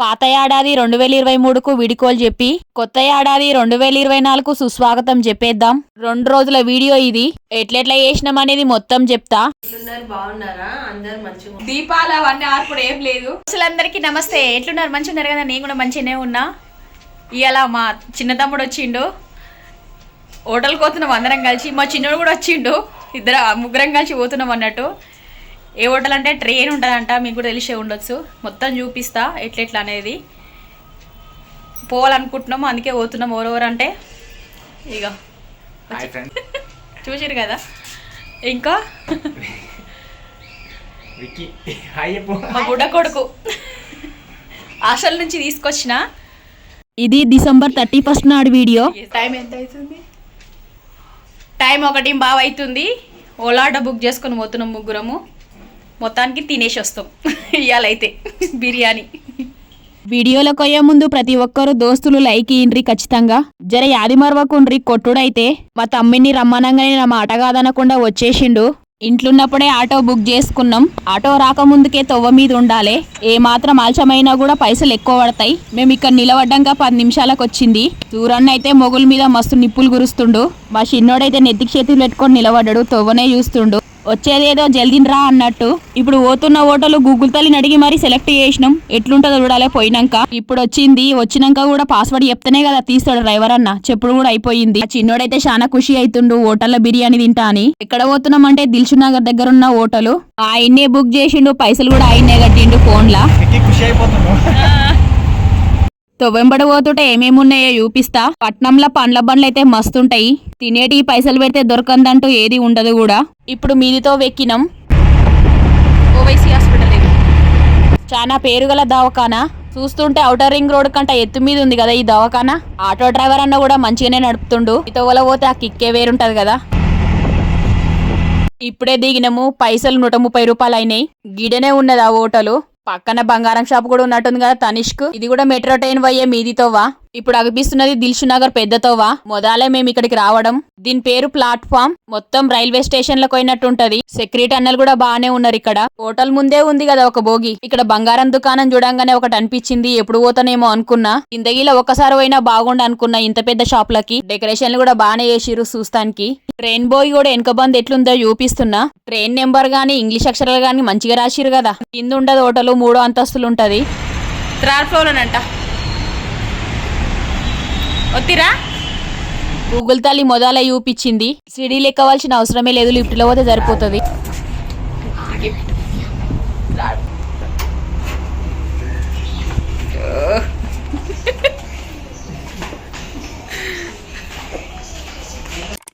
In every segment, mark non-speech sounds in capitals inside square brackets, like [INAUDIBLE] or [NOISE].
పాత ఏడాది రెండు వేల ఇరవై మూడుకు విడికోలు చెప్పి కొత్త ఏడాది రెండు వేల ఇరవై నాలుగు సుస్వాగతం చెప్పేద్దాం. రెండు రోజుల వీడియో ఇది. ఎట్లెట్లా చేసినాం అనేది మొత్తం చెప్తా. బాగున్నారా? అందరు మంచిగా దీపాలు అవన్నీ ఆర్పుడు ఏం లేదు. అసలందరికీ నమస్తే. ఎట్లున్నారు? మంచిగా ఉన్నారు కదా? నేను కూడా మంచిగానే ఉన్నా. ఇవాళ మా చిన్న తమ్ముడు వచ్చిండు. హోటల్కి పోతున్నాం అందరం కలిసి. మా చిన్నోడు కూడా వచ్చిండు. ఇద్దరు ముగ్గురం కలిసి పోతున్నాం అన్నట్టు. ఏ హోటల్ అంటే ట్రైన్ ఉంటుందంట మీకు కూడా తెలిసే ఉండొచ్చు. మొత్తం చూపిస్తా ఎట్లెట్లా అనేది. పోవాలనుకుంటున్నాము అందుకే పోతున్నాం ఎవరెవరు అంటే. ఇక హాయ్ ఫ్రెండ్ చూసిరు కదా. ఇంకా. మా బుడ్డ కొడుకు. హాస్టల్ నుంచి తీసుకొచ్చిన. ఇది డిసెంబర్ థర్టీ ఫస్ట్ నాడు వీడియో. టైం ఎంత అవుతుంది టైం ఒకటి బాగా అవుతుంది ఓలా ఆటో బుక్ చేసుకొని పోతున్నాం ముగ్గురము. మొత్తానికి తినేసి వస్తాం. ఇవాళైతే బిర్యానీ. వీడియోలకు అయ్యే ముందు ప్రతి ఒక్కరు దోస్తులు లైక్ ఇయ్యండ్రి ఖచ్చితంగా. జర యాది మరవకుండ్రి కొట్టుడైతే మా తమ్మిని రమ్మనంగానే నా మాట కాదనకుండా వచ్చేసిండు. ఇంట్లున్నప్పుడే ఆటో బుక్ చేసుకున్నాం. ఆటో రాకముందుకే తొవ్వ మీద ఉండాలి. ఏ మాత్రం ఆలస్యమైనా కూడా పైసలు ఎక్కువ పడతాయి. మేము ఇక్కడ నిలబడ్డాక పది నిమిషాలకు వచ్చింది. దూరాన్ని అయితే మొగుల మీద మస్తు నిప్పులు గురుస్తుండు. మా చిన్నోడైతే నెత్తికి చేతులు పెట్టుకొని నిలబడ్డాడు తొవ్వనే చూస్తుండు. వచ్చేదేదో జల్దీని రా అన్నట్టు. ఇప్పుడు పోతున్న ఓటలు గూగుల్ తల్లిని అడిగి మరి సెలెక్ట్ చేసినాం. ఎట్లుంటుందో చూడాలి పోయినాక. ఇప్పుడు వచ్చింది వచ్చినాక కూడా పాస్వర్డ్ చెప్తేనే కదా తీస్తాడు డ్రైవర్ అన్న. చెప్పుడు కూడా అయిపోయింది. ఆ చిన్నోడైతే చాలా ఖుషి అవుతుండు హోటల్లో బిర్యానీ తింటా అని. ఎక్కడ పోతున్నాం అంటే దిల్సు నగర్ దగ్గర ఉన్న హోటలు ఆయన్నే బుక్ చేసిండు పైసలు కూడా ఆయన్నే కట్టిండు ఫోన్లా [LAUGHS] ఖుషి అయిపోతున్నావు తొవ్వెంబడి పోతుంటే ఏమేమి ఉన్నాయో చూపిస్తా. పట్నంలో పండ్ల బండ్లు అయితే మస్తుంటాయి. తినేటి పైసలు పెడితే దొరకందంటూ ఏది ఉండదు కూడా. ఇప్పుడు మీదితో వెక్కినాం. ఓవైసీ హాస్పిటల్ చాలా పేరుగల దవాఖానా. చూస్తుంటే ఔటర్ రింగ్ రోడ్ కంట ఎత్తు మీద ఉంది కదా ఈ దవాఖానా. ఆటో డ్రైవర్ అన్న కూడా మంచిగానే నడుపుతుండు. ఇతవల పోతే ఆ కిక్కే వేరుంటది కదా. ఇప్పుడే దిగినాము పైసలు నూట ముప్పై రూపాయలు అయినాయి గిడనే ఉన్నది ఆ హోటలు పక్కన బంగారం షాప్ కూడా ఉన్నట్టుంది కదా తనిష్క్. ఇది కూడా మెట్రో ట్రైన్ పోయే మీదితోవా ఇప్పుడు అనిపిస్తున్నది దిల్షు నగర్ పెద్దతోవా? మొదలే మేము ఇక్కడికి రావడం. దీని పేరు ప్లాట్ఫామ్. మొత్తం రైల్వే స్టేషన్లో పోయినట్టుంటది. సెక్యూరిటీ అన్నలు కూడా బాగానే ఉన్నారు ఇక్కడ. హోటల్ ముందే ఉంది కదా ఒక బోగి ఇక్కడ బంగారం దుకాణం చూడంగానే ఒకటి అనిపించింది. ఎప్పుడు పోతానేమో అనుకున్నా. ఇందగిలో ఒకసారి పోయినా బాగుండు అనుకున్నా ఇంత పెద్ద షాప్లకి. డెకరేషన్లు కూడా బాగానే చేసిరు చూస్తానికి. ట్రైన్ బోయ్ కూడా వెనక బంద్ ఎట్లుందో చూపిస్తున్నా. ట్రైన్ నెంబర్ గానీ ఇంగ్లీష్ అక్షరాలు గానీ మంచిగా రాసిరు కదా. కింద ఉండదు హోటల్ మూడో అంతస్తులు ఉంటది థర్డ్ ఫ్లోర్ అంట వత్తిరా గూగుల్ తల్లి మొదల చూపించింది. సిడీలు ఎక్కవలసిన అవసరమే లేదు లిఫ్ట్లో పోతే సరిపోతుంది.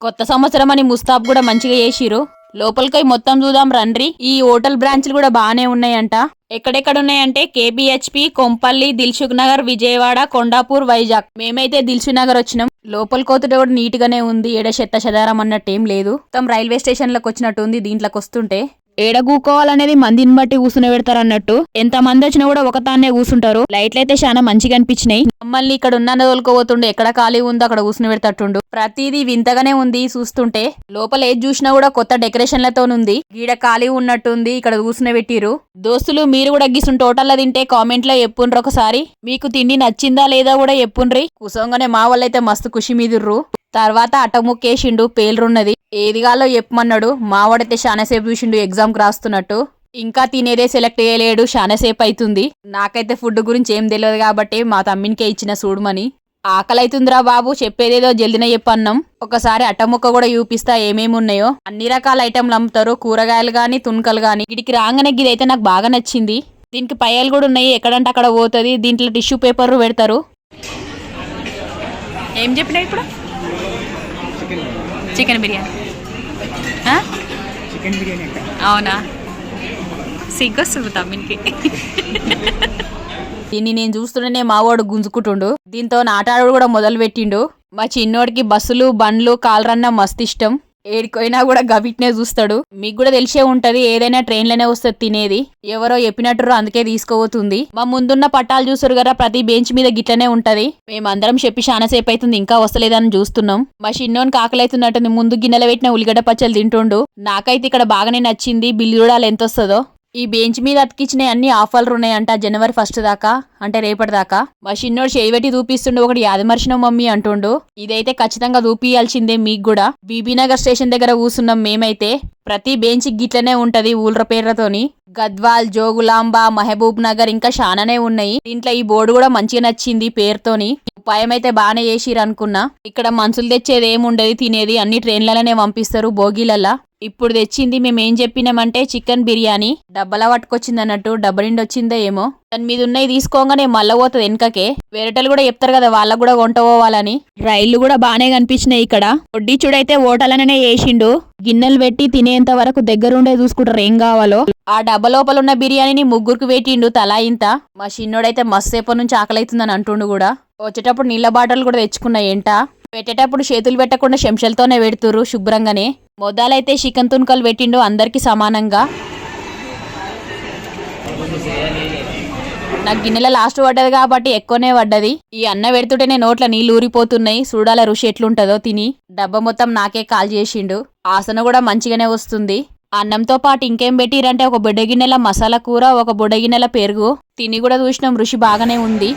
కొత్త సంవత్సరం అని ముస్తాబ్ కూడా మంచిగా చేసిరు లోపలికి మొత్తం చూద్దాం రండ్రి. ఈ హోటల్ బ్రాంచ్లు కూడా బాగానే ఉన్నాయంట. ఎక్కడెక్కడ ఉన్నాయంటే కేబిహెచ్పి కొంపల్లి దిల్సుఖ్ నగర్ విజయవాడ కొండాపూర్ వైజాగ్. మేమైతే దిల్సుఖ్ నగర్ వచ్చినాం. లోపల కోతుడు కూడా నీట్ గానే ఉంది. ఏడ చెత్త చెదారం అన్నట్టు ఏం లేదు. మొత్తం రైల్వే స్టేషన్లకు వచ్చినట్టు ఉంది దీంట్లోకి వస్తుంటే. ఏడగూకోవాలనేది మందిని బట్టి కూసుని పెడతారు అన్నట్టు ఎంత మంది వచ్చినా కూడా ఒక తానే కూసుంటారు. లైట్లు అయితే చాలా మంచిగా అనిపించినాయి. మమ్మల్ని ఇక్కడ ఉన్న తోలుకోబోతుండు. ఎక్కడ ఖాళీ ఉందో అక్కడ కూసుని పెడతట్టుండు. ప్రతిదీ వింతగానే ఉంది చూస్తుంటే. లోపల ఏది చూసినా కూడా కొత్త డెకరేషన్లతో ఉంది గీడ ఖాళీ ఉన్నట్టుంది. ఇక్కడ కూసుని పెట్టిరు దోస్తులు మీరు కూడా గీసుంటే హోటల్లో తింటే కామెంట్లో చెప్పుండ్రు ఒకసారి? మీకు తిండి నచ్చిందా లేదా కూడా చెప్పుండ్రి కుసంగానే మా వాళ్ళైతే మస్తు ఖుషి మీదుర్రు. తర్వాత అటముక్కేసిండు పేలురున్నది. ఏదిగాలో చెప్పమన్నాడు. మావాడైతే చాలాసేపు చూసిండు ఎగ్జామ్ రాస్తున్నట్టు. ఇంకా తినేదే సెలెక్ట్ చేయలేడు చాలాసేపు అవుతుంది నాకైతే ఫుడ్ గురించి ఏం తెలియదు కాబట్టి మా తమ్మినికే ఇచ్చిన చూడమని ఆకలి అవుతుందిరా బాబు చెప్పేదేదో జల్దిన చెప్పన్నాం. ఒకసారి అట్టముక్క కూడా చూపిస్తా ఏమేమి ఉన్నాయో. అన్ని రకాల ఐటెంలు అమ్ముతారు. కూరగాయలు కానీ తుణకలు కానీ వీటికి రాగానే ఇదైతే నాకు బాగా నచ్చింది. దీనికి పయ్యాలు కూడా ఉన్నాయి. ఎక్కడంటే అక్కడ పోతుంది. దీంట్లో టిష్యూ పేపర్ పెడతారు. ఏం చెప్పినా ఇప్పుడు? చికెన్ బిర్యానీ? చికెన్ బిర్యానీ. అంట. అవునా? సిగ్గొస్తుంది తమ్మినికి. దీన్ని నేను చూస్తుంటేనే మావాడు గుంజుకుంటుండు. దీంతో నాటాడు కూడా మొదలు పెట్టిండు మా చిన్నోడికి బస్సులు బండ్లు కాలరన్న మస్తు ఇష్టం. ఏడిపోయినా కూడా గవిట్నే చూస్తాడు. మీకు కూడా తెలిసే ఉంటది ఏదైనా ట్రైన్లోనే వస్తుంది తినేది. ఎవరో చెప్పినట్టు అందుకే తీసుకోబోతుంది. మా ముందున్న పట్టాలు చూసారు కదా ప్రతి బెంచ్ మీద గిట్లనే ఉంటది. మేమందరం చెప్పి చాలాసేపు అవుతుంది ఇంకా వస్తలేదని చూస్తున్నాం. మా చిన్నోనికి ఆకలి ముందు గిన్నెల పెట్టిన ఉల్లిగడ్డ పచ్చలు తింటుండు. నాకైతే ఇక్కడ బాగానే నచ్చింది బిల్లు చూడాలి ఎంత వస్తుందో ఈ బెంచ్ మీద అతికించిన అన్ని ఆఫర్లు ఉన్నాయంట జనవరి ఫస్ట్ దాకా అంటే రేపటి దాకా. మా చిన్నోడు చేయి చూపిస్తుండు ఒకటి యాదమర్శనం మమ్మీ అంటుండు. ఇదైతే ఖచ్చితంగా చూపియాల్సిందే మీకు కూడా. బీబీనగర్ స్టేషన్ దగ్గర కూసున్నాం మేమైతే. ప్రతి బెంచ్ గిట్లనే ఉంటది ఊళ్ళ పేర్లతోని. గద్వాల్ జోగులాంబ మహబూబ్ నగర్ ఇంకా చాలానే ఉన్నాయి. దీంట్లో ఈ బోర్డు కూడా మంచిగా నచ్చింది పేరుతోని. ఉపాయం అయితే బాగానే చేసిరనుకున్నా. ఇక్కడ మనుషులు తెచ్చేది ఏముండదు తినేది అన్ని ట్రైన్లలోనే పంపిస్తారు బోగీలల్లా. ఇప్పుడు తెచ్చింది మేము ఏం చెప్పినామంటే చికెన్ బిర్యానీ. డబ్బలా పట్టుకొచ్చింది అన్నట్టు డబ్బ నిండి వచ్చిందో ఏమో. దాని మీద ఉన్నాయి తీసుకోగానే మళ్ళా పోతుంది వెనకకే. వేరేటలు కూడా చెప్తారు కదా వాళ్ళకు కూడా వంట పోవాలని. రైళ్ళు కూడా బాగానే కనిపించినాయి ఇక్కడ. వడ్డీ చూడైతే ఓటలనే వేసిండు గిన్నెలు పెట్టి తినేంత వరకు దగ్గరుండే చూసుకుంటారు ఏం కావాలో. ఆ డబ్బ లోపల ఉన్న బిర్యానీని ముగ్గురికి పెట్టిండు తలా ఇంత. మా చిన్నోడైతే మస్తు సేపటి నుంచి ఆకలి అవుతుందని అంటుండు కూడా. వచ్చేటప్పుడు నీళ్ళ బాటలు కూడా తెచ్చుకున్నాయి ఏంటా? పెట్టేటప్పుడు చేతులు పెట్టకుండా శంషలతోనే పెడుతురు శుభ్రంగానే. మొదలైతే చికెన్ తుణుకలు పెట్టిండు అందరికీ సమానంగా. నాకు గిన్నెల లాస్ట్ పడ్డది కాబట్టి ఎక్కువనే పడ్డది. ఈ అన్న పెడుతుంటేనే నోట్ల నీళ్ళు ఊరిపోతున్నాయి. చూడాల రుషి ఎట్లుంటుందో తిని. డబ్బా మొత్తం నాకే కాల్ చేసిండు. ఆసన కూడా మంచిగానే వస్తుంది. అన్నంతో పాటు ఇంకేం పెట్టిరంటే ఒక బుడ్డ గిన్నెల మసాలా కూర ఒక బుడ్డ గిన్నెల పెరుగు. తిని కూడా చూసినాం రుషి బాగానే ఉంది.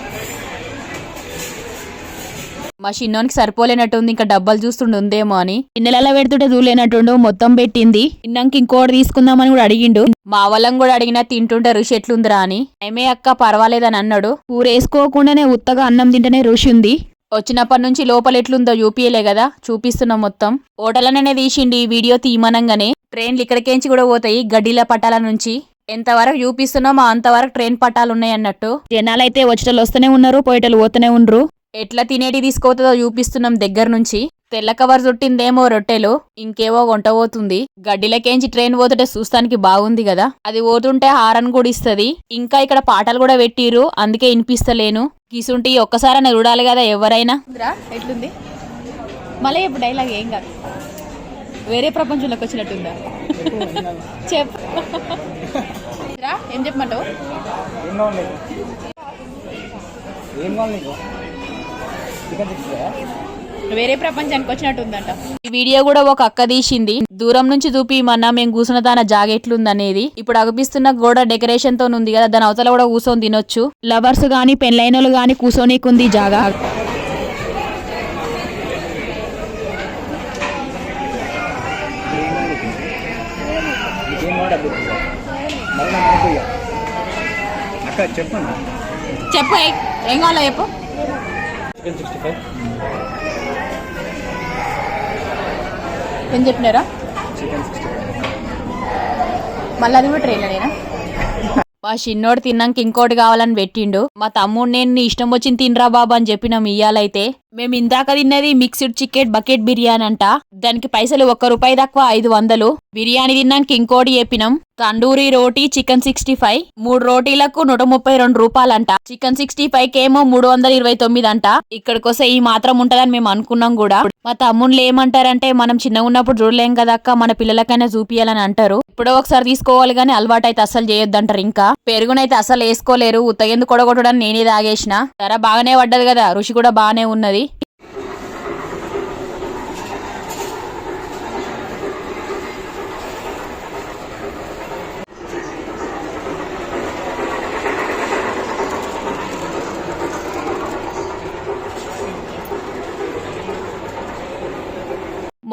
మా చిన్నోనికి సరిపోలేనట్టుంది ఇంకా డబ్బాలు చూస్తుండు ఉందేమో అని. గిన్నెలలో పెడుతుంటే చూలేనట్టుండు మొత్తం పెట్టింది. తిన్నాక ఇంకోటి తీసుకుందామని కూడా అడిగిండు. మా వాళ్ళం కూడా అడిగినా తింటుంటే రుచి ఎట్లుందిరా అని. ఏమే అక్క పర్వాలేదని అన్నాడు. కూర వేసుకోకుండానే ఉత్తగా అన్నం తింటేనే ఋషి ఉంది. వచ్చినప్పటి నుంచి లోపల ఎట్లుందో చూపియలే కదా చూపిస్తున్నాం మొత్తం. ఓటలనే తీసిండి ఈ వీడియో తీయమనంగానే. ట్రైన్లు ఇక్కడికేంచి కూడా పోతాయి గడ్డీల పట్టాల నుంచి. ఎంతవరకు చూపిస్తున్నామో అంతవరకు ట్రైన్ పట్టాలు ఉన్నాయి అన్నట్టు. జనాలైతే వచ్చేటలు వస్తూనే ఉన్నారు పోయేటలు పోతూనే ఉండ్రు. ఎట్లా తినేటి తీసుకోతుందో చూపిస్తున్నాం దగ్గర నుంచి. తెల్ల కవర్ చుట్టిందేమో రొట్టెలు ఇంకేవో వంట పోతుంది. గడ్డిలకేంచి ట్రైన్ పోతుంటే చూస్తానికి బాగుంది కదా. అది పోతుంటే హారన్ కూడా ఇస్తుంది. ఇంకా ఇక్కడ పాటలు కూడా పెట్టిరు అందుకే వినిపిస్తలేను. గీసుంటి ఒక్కసారైనా చూడాలి కదా ఎవరైనా. ఎట్లుంది? మళ్ళీ ఇప్పుడు డైలాగ్ ఏం కాదు. వేరే ప్రపంచంలోకి వచ్చినట్టుందా? చెప్పు. ఏం చెప్పమంటావు? ఏం కావాలి వేరే ప్రపంచానికి వచ్చినట్టుందంట. ఈ వీడియో కూడా ఒక అక్క తీసింది. దూరం నుంచి చూపిమన్నా మేము కూర్చున్న దాన జాగెట్లుందనేది ఇప్పుడు అగుపిస్తున్న గోడ డెకరేషన్తో ఉంది కదా దాని అవతల కూడా కూర్చొని తినొచ్చు. లవర్స్ గాని పెళ్ళైనలు గాని కూర్చోనీకుంది జాగా. చెప్పు ఏం కావాలో చెప్పు. చికెన్ సిక్స్టీ ఫైవ్ ఏం చెప్పినారా? చికెన్ సిక్స్టీ ఫైవ్ మళ్ళీ అది కూడా ట్రైన్లోనేనా మా చిన్నోడు తిన్నాక ఇంకోటి కావాలని పెట్టిండు. మా తమ్ముడు నేను ఇష్టం వచ్చింది తినరా బాబా అని చెప్పినాం ఇయ్యాలైతే. మేము ఇందాక తిన్నది మిక్స్డ్ చికెన్ బకెట్ బిర్యానీ అంట. దానికి పైసలు ఒక్క రూపాయి తక్కువ ఐదు వందలు. బిర్యానీ తిన్నాక ఇంకోటి చెప్పినాం. Tandoori roti chicken sixty five. మూడు రోటీలకు నూట ముప్పై రెండు రూపాయలంట చికెన్ సిక్స్టీ ఫైవ్ కేమో మూడు వందల ఇరవై తొమ్మిది అంట ఇక్కడికి వస్తే ఈ మాత్రం ఉంటదని మేము అనుకున్నాం కూడా. మా తమ్ముళ్ళు ఏమంటారంటే మనం చిన్నగా ఉన్నప్పుడు చూడలేం కదా అక్క మన పిల్లలకైనా చూపియాలని అంటారు. ఇప్పుడో ఒకసారి తీసుకోవాలి కానీ అలవాటు అయితే అసలు చేయొద్దంటారు ఇంకా. పెరుగునైతే అసలు వేసుకోలేరు. ఉత్తగెందుకు కొడగొట్టడం నేనే తాగేసిన. ధర బాగానే పడ్డది కదా రుచి కూడా బాగానే ఉన్నది.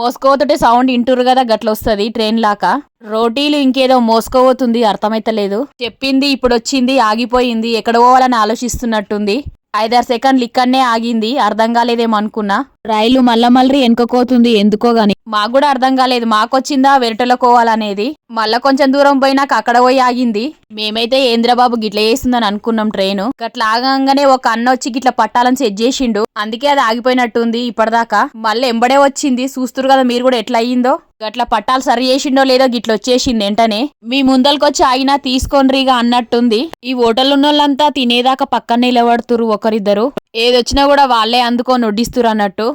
మోసుకోతుంటే సౌండ్ ఇంటురు కదా గట్ల వస్తుంది ట్రైన్ లాగా రోటీలు ఇంకేదో మోసుకోబోతుంది అర్థమైతలేదు. చెప్పింది ఇప్పుడు వచ్చింది ఆగిపోయింది ఎక్కడ పోవాలని ఆలోచిస్తున్నట్టుంది. ఐదారు సెకండ్లు ఇక్కడనే ఆగింది. అర్థం కాలేదేమో అనుకున్నా. రైలు మళ్ళా మళ్ళీ వెనుకపోతుంది ఎందుకో గాని. మాకు కూడా అర్థం కాలేదు. మాకొచ్చిందా వెరటలోకోవాలనేది మళ్ళా కొంచెం దూరం పోయినాక అక్కడ పోయి ఆగింది. మేమైతే ఏంద్రబాబు గిట్ల చేస్తుందని అనుకున్నాం ట్రైన్. గట్ల ఆగంగానే ఒక అన్న వచ్చి గిట్ల పట్టాలని సెట్ చేసిండు. అందుకే అది ఆగిపోయినట్టుంది ఇప్పటిదాకా. మళ్ళీ ఎంబడే వచ్చింది. చూస్తురు కదా మీరు కూడా ఎట్లా అయ్యిందో. గట్ల పట్టాలు సరి చేసిండో లేదో గిట్ల వచ్చేసింది వెంటనే మీ ముందలకొచ్చి ఆగినా తీసుకోనరిగా అన్నట్టుంది. ఈ హోటల్ ఉన్నోళ్ళంతా తినేదాకా పక్కన నిలబడుతురు ఒకరిద్దరు. ఏదొచ్చినా కూడా వాళ్ళే అందుకొని వడ్డిస్తురు అన్నట్టు.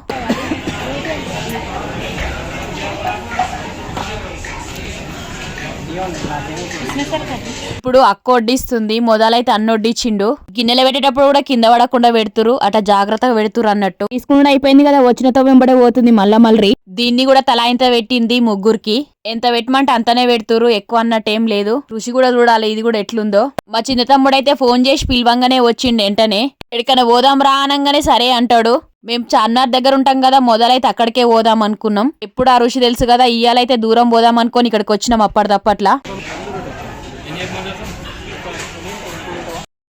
ఇప్పుడు అక్క వడ్డిస్తుంది మొదలైతే అన్న వడ్డించిండు గిన్నెలు పెట్టేటప్పుడు కూడా కింద పడకుండా పెడుతురు అట జాగ్రత్తగా పెడుతురు అన్నట్టు. తీసుకుని అయిపోయింది కదా వచ్చినతో వెంబడే పోతుంది మళ్ళా మళ్ళీ. దీన్ని కూడా తలా ఇంత పెట్టింది ముగ్గురికి. ఎంత పెట్టమంటే అంతనే పెడుతురు ఎక్కువ అన్నట్టు ఏం లేదు. రుచి కూడా చూడాలి ఇది కూడా ఎట్లుందో. మా చిన్న తమ్ముడు అయితే ఫోన్ చేసి పిలవంగానే వచ్చిండు వెంటనే. ఎక్కడికైనా పోదాం రా అనగానే సరే అంటాడు. మేము చార్నార్ దగ్గర ఉంటాం కదా మొదలైతే అక్కడికే పోదాం అనుకున్నాం. ఎప్పుడు ఆ రుచి తెలుసు కదా ఇయ్యాలైతే దూరం పోదాం అనుకొని ఇక్కడికి వచ్చినాం అప్పటిదప్పట్లా.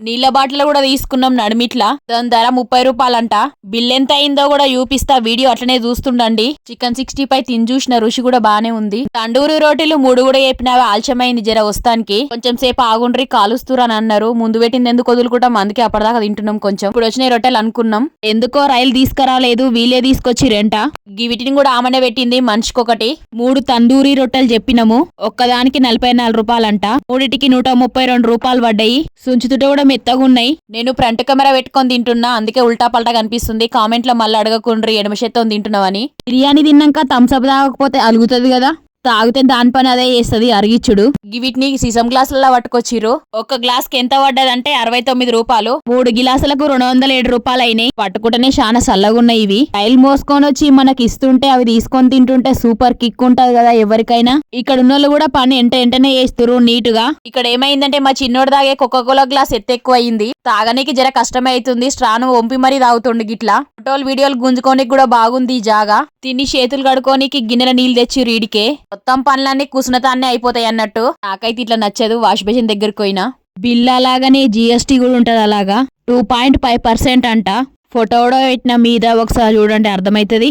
నీళ్ళ బాటిల్ కూడా తీసుకున్నాం నడిమిట్లా. దాని ధర ముప్పై రూపాయలంట. బిల్ ఎంత అయిందో కూడా చూపిస్తా వీడియో అట్లనే చూస్తుండండి. చికెన్ సిక్స్టీ ఫైవ్ తిని చూసిన రుచి కూడా బానే ఉంది. తండూరి రోటీలు మూడు కూడా చెప్పినవి? ఆలస్యమైంది జర వస్తానికి. కొంచెం సేపు ఆగుండ్రి కాలుస్తురని అన్నారు. ముందు పెట్టింది ఎందుకు వదులుకుంటాం? అందుకే అప్పటిదాకా తింటున్నాం కొంచెం. ఇప్పుడు వచ్చిన రొట్టెలు అనుకున్నాం. ఎందుకో రైలు తీసుకురాలేదు వీలే తీసుకొచ్చి రెంట. వీటిని కూడా ఆమెనే పెట్టింది మనిషికొకటి. మూడు తందూరి రొట్టెలు చెప్పినాము. ఒక్కదానికి నలభై నాలుగు రూపాయలంట. మూడిటికి నూట ముప్పై రెండు రూపాయలు పడ్డాయి. సుంచుతుంటే కూడా మెత్తగా ఉన్నాయి నేను ఫ్రంట్ కెమెరా పెట్టుకొని తింటున్నా. అందుకే ఉల్టా పల్టా కనిపిస్తుంది. కామెంట్లో మళ్ళీ అడగకుండ్రి ఎడమ చేత్తో తింటున్నావని. బిర్యానీ తిన్నాక థమ్స్అప్ తాగకపోతే అలుగుతుంది కదా? తాగితే దాని పని అదే చేస్తుంది అరిగిచ్చుడు వీటిని సీసం గ్లాసులలో పట్టుకొచ్చిర్రు. ఒక గ్లాస్కి ఎంత పడ్డదంటే అరవై తొమ్మిది రూపాయలు. మూడు గిలాసులకు రెండు వందల ఏడు రూపాయలు అయినాయి పట్టుకుంటేనే చాలా చల్లగున్నాయి ఇవి. రైలు మోసుకొని వచ్చి మనకి ఇస్తుంటే అవి తీసుకొని తింటుంటే సూపర్ కిక్ ఉంటది కదా ఎవరికైనా. ఇక్కడ ఉన్న కూడా పని ఎంట ఎంటనే చేస్తురు నీట్గా ఇక్కడ ఏమైందంటే మా చిన్నోడు తాగే కోలా గ్లాస్ ఎత్తు ఎక్కువ అయింది తాగనీకి జర కష్టమే అవుతుంది. స్ట్రాను వంపి మరీ తాగుతుండు గిట్లా. ఫోటోలు వీడియోలు గుంజుకోనికి కూడా బాగుంది ఈ జాగా. తిని చేతులు కడుకోనికి గిన్నెల నీళ్ళు తెచ్చి రీడికే మొత్తం పనులన్నీ కుసునతాన్నే అయిపోతాయి అన్నట్టు. నాకైతే ఇట్లా నచ్చదు వాష్ బేసిన్ దగ్గరికి పోయినా. బిల్ అలాగనే జిఎస్టీ కూడా ఉంటది అలాగా. టూ పాయింట్ ఫైవ్ పర్సెంట్ అంట. ఫోటో కూడా పెట్టిన మీద ఒకసారి చూడండి అర్థమవుతుంది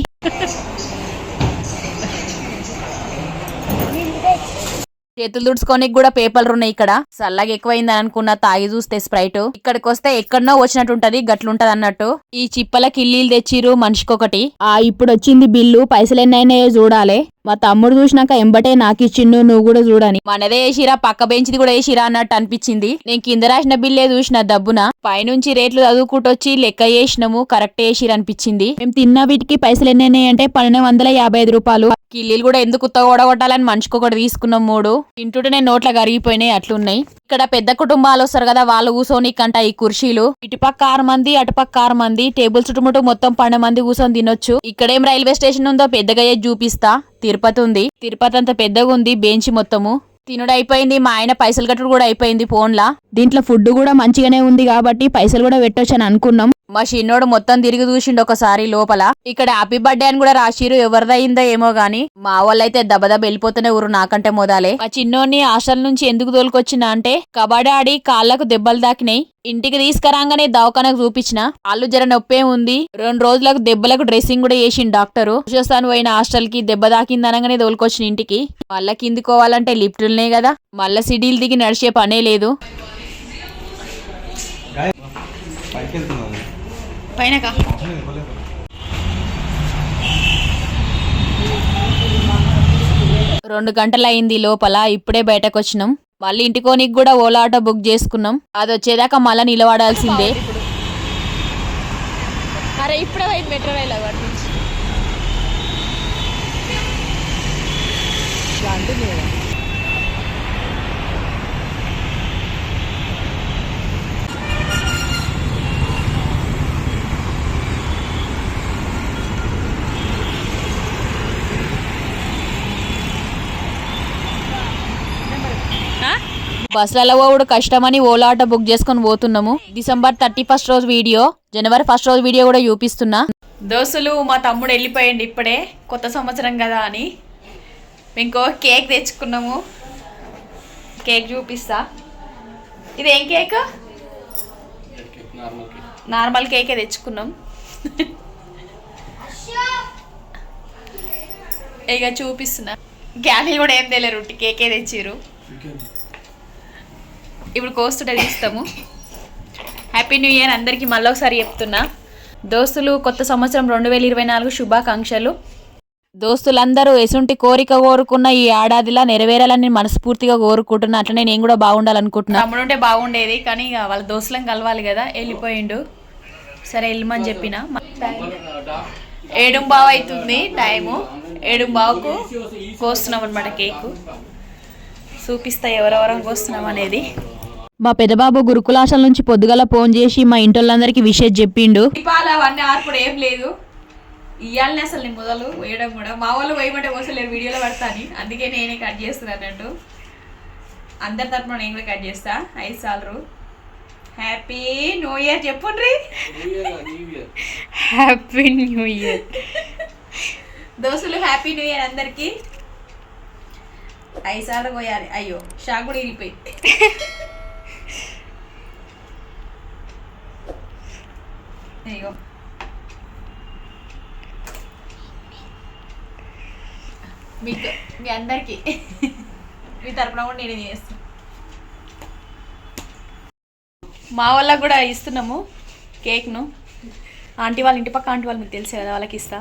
చేతులు తుడుచుకోనికి కూడా పేపర్లు ఉన్నాయి ఇక్కడ. చల్లగా ఎక్కువైందని అనుకున్న తాగి చూస్తే స్ప్రైట్. ఇక్కడికి వస్తే ఎక్కడనో వచ్చినట్టు ఉంటది గట్లుంటది అన్నట్టు. ఈ చిప్పల కిల్లీలు తెచ్చిరు మనిషికొకటి. ఆ ఇప్పుడు వచ్చింది బిల్లు పైసలు ఎన్నైనాయో చూడాలి. మా తమ్ముడు చూసినాక ఎంబటే నాకు ఇచ్చిండు నువ్వు కూడా చూడని. మనదే వేసిరా పక్క బెంచ్ది కూడా వేసిరా అన్నట్టు అనిపించింది. నేను కింద రాసిన బిల్లే చూసిన దబ్బున. పైనుంచి రేట్లు చదువుకుంటొచ్చి లెక్క చేసినాము కరెక్ట్ వేసిరా అనిపించింది. మేము తిన్న వీటికి పైసలు ఎన్ని అంటే పన్నెండు వందల యాభై ఐదు రూపాయలు. కిల్లీలు కూడా ఎందుకు తోడగొట్టాలని మనిషికి ఒకటి తీసుకున్నాం మూడు. తింటుంటే నోట్ల కరిగిపోయినాయి అట్లున్నాయి. ఇక్కడ పెద్ద కుటుంబాలు వస్తారు కదా వాళ్ళు కూర్చొని కంట ఈ కుర్చీలు. ఇటుపక్క ఆరు మంది అటుపక్క ఆరు మంది. టేబుల్ చుట్టుముట్టు మొత్తం పన్నెండు మంది కూర్చొని తినొచ్చు. ఇక్కడేం రైల్వే స్టేషన్ ఉందో పెద్దగా చూపిస్తా. తిరుపతి ఉంది. తిరుపతి అంత పెద్దగా ఉంది బెంచ్ మొత్తము. తినుడు అయిపోయింది మా ఆయన పైసలు కట్టుడు కూడా అయిపోయింది ఫోన్లా. దీంట్లో ఫుడ్ కూడా మంచిగానే ఉంది కాబట్టి పైసలు కూడా పెట్టొచ్చు అని అనుకున్నాం. మా చిన్నోడు మొత్తం తిరిగి చూసిండు ఒకసారి లోపల. ఇక్కడ హ్యాపీ బర్త్డే అని కూడా రాసిరు ఎవరిదయిందో ఏమో గాని. మా వాళ్ళైతే దబదబ వెళ్ళిపోతూనే ఊరు నాకంటే మోదాలే. మా చిన్నోడిని హాస్టల్ నుంచి ఎందుకు తోలుకొచ్చినా అంటే కబడ్డీ ఆడి కాళ్ళకు దెబ్బలు దాకినాయి ఇంటికి తీసుకురాగానే దవాఖానకు చూపించిన. వాళ్ళు జర నొప్పే ఉంది. రెండు రోజులకు దెబ్బలకు డ్రెస్సింగ్ కూడా చేసిండు డాక్టరు. చూస్తాను పోయిన హాస్టల్కి దెబ్బ దాకింది అనగానే తోలుకొచ్చిన ఇంటికి. మళ్ళా కిందికోవాలంటే లిఫ్టులనే కదా. మళ్ళా సిడీలు దిగి నడిచే పనే లేదు. రెండు గంటలు అయింది లోపల ఇప్పుడే బయటకు వచ్చినాం మళ్ళీ ఇంటికోనికి కూడా ఓలా ఆటో బుక్ చేసుకున్నాం. అది వచ్చేదాకా మళ్ళీ నిలబడాల్సిందే. అరే ఇప్పుడే మెట్రో రైలు వాటి నుంచి బస్సులలో పోవుడు కష్టమని ఓలా ఆటో బుక్ చేసుకొని పోతున్నాము. డిసెంబర్ థర్టీ ఫస్ట్ రోజు వీడియో జనవరి ఫస్ట్ రోజు వీడియో కూడా చూపిస్తున్నా. దోస్తులు మా తమ్ముడు వెళ్ళిపోయింది ఇప్పుడే కొత్త సంవత్సరం కదా అని. ఇంకో కేక్ తెచ్చుకున్నాము. కేక్ చూపిస్తా. ఇది ఏం కేక్? నార్మల్ కేకే తెచ్చుకున్నాం. ఇక చూపిస్తున్నా. గ్యానీ కూడా ఏం తెలియరు కేకే తెచ్చిర్రు. ఇప్పుడు కోస్తుంటే తీస్తాము హ్యాపీ న్యూ ఇయర్ అందరికీ మళ్ళీ ఒకసారి చెప్తున్నా. దోస్తులు కొత్త సంవత్సరం రెండు వేల ఇరవై నాలుగు శుభాకాంక్షలు. దోస్తులందరూ ఎసుంటి కోరిక కోరుకున్న ఈ ఏడాదిలా నెరవేరాలని మనస్ఫూర్తిగా కోరుకుంటున్నా. అట్లనే నేను కూడా బాగుండాలనుకుంటున్నా. తమ్ముడు ఉంటే బాగుండేది కానీ ఇక వాళ్ళ దోస్తులను కలవాలి కదా వెళ్ళిపోయిండు. సరే వెళ్ళమని చెప్పిన. ఏడు బావ అవుతుంది టైము. ఏడు బావుకు కోస్తున్నాం అనమాట కేకు. చూపిస్తా ఎవరెవరం కోస్తున్నాం అనేది. మా పెద్దబాబు గురుకులాశల నుంచి పొద్దుగల ఫోన్ చేసి మా ఇంటోళ్ళందరికీ విషయం చెప్పిండు. దీపాలు అవన్నీ ఆర్పుడు ఏం లేదు. ఇయ్యాలని అసలు నేను మొదలు వేయడం కూడా. మా వాళ్ళు వేయమంటే పోసలేరు వీడియోలో పడతాను అందుకే నేనే కట్ చేస్తున్నాను అన్నట్టు. అందరి తరపున నేను కూడా కట్ చేస్తా. ఐదు సార్లు. హ్యాపీ న్యూ ఇయర్ చెప్పుండ్రి. హ్యాపీ న్యూ ఇయర్ దోస్తులు హ్యాపీ న్యూ ఇయర్ అందరికి. ఐదు సార్లు పోయాలి. అయ్యో షాక్ కూడా అయ్యో మీకు మీ అందరికి మీ తరపున కూడా నేను చేస్తాను మా వాళ్ళకి కూడా ఇస్తున్నాము కేక్ను ఆంటీ వాళ్ళ ఇంటి పక్క ఆంటీ వాళ్ళు మీకు తెలుసు కదా వాళ్ళకి ఇస్తా.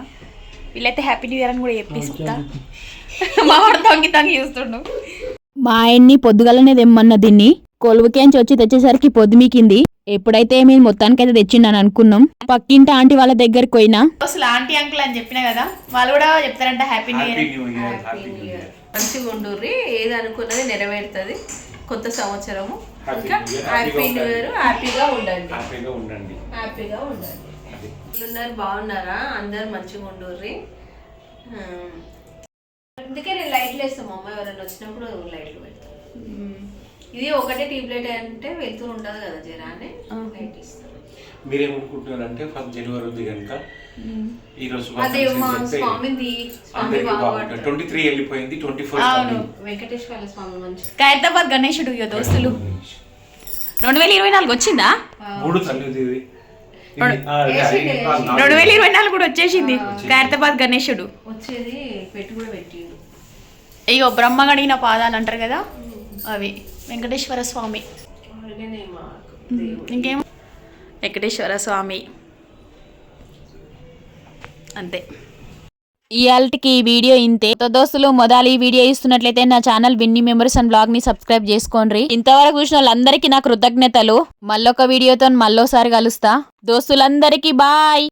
వీళ్ళైతే హ్యాపీ న్యూ ఇయర్ అని కూడా చెప్పిస్తా మా వాడు తొంగి తొంగి చూస్తుండు. మా ఆయన్ని పొద్దుగలనే తెమ్మన్న దీన్ని. కొలువుకేంచి వచ్చి తెచ్చేసరికి పొద్దుమీకింది ఎప్పుడైతే మేము మొత్తానికైతే తెచ్చిండని అనుకున్నాం పక్కింటి ఆంటీ వాళ్ళ దగ్గరికి పోయినా. అసలు ఆంటీ అంకుల్ అని చెప్పిన కదా వాళ్ళు కూడా చెప్తారంట హ్యాపీ న్యూ ఇయర్ మంచిగా ఉండుర్రి ఏది అనుకున్నది నెరవేరుతుంది. కొత్త సంవత్సరము. ఇంకా. హ్యాపీ న్యూ ఇయర్ హ్యాపీగా ఉండండి. హ్యాపీగా ఉండండి. హ్యాపీగా ఉండండి. ఉన్నారు బాగున్నారా? అందరు మంచిగా ఉండుర్రి. అందుకే నేను లైట్లు వేస్తాం అమ్మ ఎవరైనా వచ్చినప్పుడు లైట్లు పెడతాం. ఇది ఒకటే ట్యూబ్ లైట్ అంటే వెళ్తూ ఉండదు కదా జరా అని లైట్ ఇస్తాం మీరేమనుకుంటున్నారు అంటే ఫస్ట్ జనవరి ఉంది కనుక ఈ రోజు ట్వంటీ త్రీ వెళ్ళిపోయింది ట్వంటీ ఫోర్ వెంకటేశ్వర స్వామి మంచి. ఖైరతాబాద్ గణేశుడు దోస్తులు. రెండు వేల ఇరవై నాలుగు వచ్చిందా? మూడు తల్లి ఇది. రెండు వేల ఇరవై నాలుగు కూడా వచ్చేసింది. ఖైరతాబాద్ గణేశుడు వచ్చేది పెట్టి కూడా పెట్టిండు. అయ్యో బ్రహ్మ గడిగిన పాదాలు అంటారు కదా అవి. వెంకటేశ్వర స్వామి. ఇంకేం? వెంకటేశ్వర స్వామి. అంతే. ఇయాల్టికి ఈ వీడియో ఇంతే. కొత్త దోస్తులు మొదలు ఈ వీడియో ఇస్తున్నట్లయితే నా ఛానల్ విన్ని మెంబర్స్ అండ్ బ్లాగ్ని సబ్స్క్రైబ్ చేసుకోండి. ఇంతవరకు చూసిన వాళ్ళందరికీ నా కృతజ్ఞతలు. మళ్ళొక వీడియోతో మళ్ళోసారి కలుస్తా. దోస్తులందరికీ బాయ్.